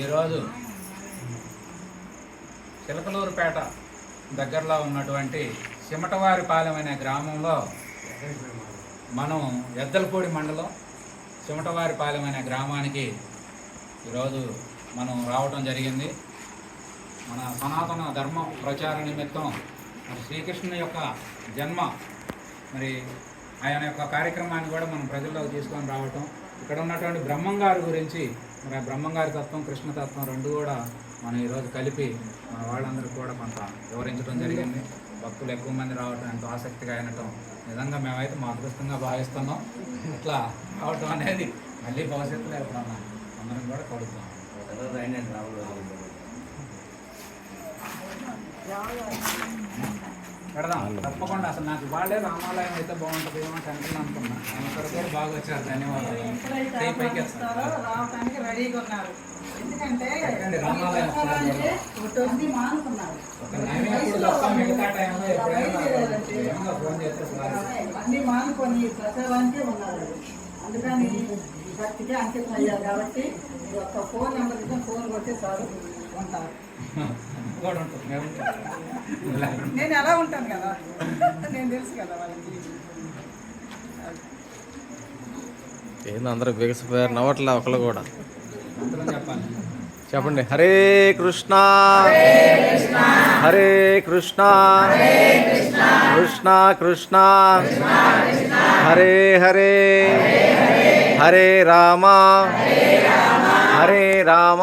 ఈరోజు చిలకలూరుపేట దగ్గరలో ఉన్నటువంటి సిమటవారిపాలెం అనే గ్రామంలో మనం ఎద్దలపూడి మండలం సిమటవారిపాలెం అనే గ్రామానికి ఈరోజు మనం రావటం జరిగింది. మన సనాతన ధర్మ ప్రచార నిమిత్తం మరి శ్రీకృష్ణుని యొక్క జన్మ మరి ఆయన యొక్క కార్యక్రమాన్ని కూడా మనం ప్రజల్లోకి తీసుకొని రావటం. ఇక్కడ ఉన్నటువంటి బ్రహ్మంగారు గురించి మరి బ్రహ్మంగారి తత్వం కృష్ణ తత్వం రెండు కూడా మనం ఈరోజు కలిపి మన వాళ్ళందరికీ కూడా కొంత వివరించడం జరిగింది. భక్తులు ఎక్కువ మంది రావటం ఎంతో ఆసక్తిగా అయినటం నిజంగా మేమైతే మా అదృష్టంగా భావిస్తున్నాం. ఇట్లా రావటం అనేది మళ్ళీ భవిష్యత్తులో ఎప్పుడన్నా అందరం కూడా కలుగుతాం పెడదాం. తప్పకుండా. అసలు నాకు వాళ్ళే రామాలయం అయితే బాగుంటుంది ఏమో టెన్షన్ అనుకున్నా. అందరు కూడా బాగా వచ్చారు. ధన్యవాదాలు. పైకి రావడానికి రెడీగా ఉన్నారు. ఎందుకంటే రామాలయం ఒక మానుకున్నారు ఒక మిగతా టైంలో ఎప్పుడైనా ఏమన్నా ఫోన్ చేస్తే సార్ అన్ని మానుకొని ప్రసాదానికే ఉన్నారు. అందుకని భక్తికి అంకితం అయ్యారు కాబట్టి ఈ ఒక్క ఫోన్ నెంబర్ ఇస్తే ఫోన్ కొట్టే చాలు ఉంటారు. కూడా ఉంటుంది. నేను ఎలా ఉంటాను కదా. నేను తెలుసు కదా వాళ్ళకి ఏంది అందరూ బిగసిపోయారు? నవ్వట్లే ఒకళ్ళు కూడా? చెప్పండి. Hare Krishna. Hare Krishna. Krishna. Krishna. Hare Hare. Hare Rama. Hare Rama.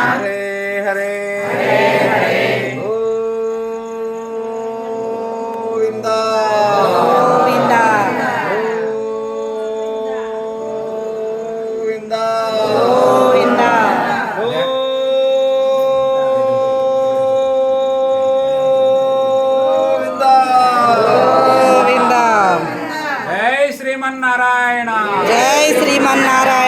I'm not a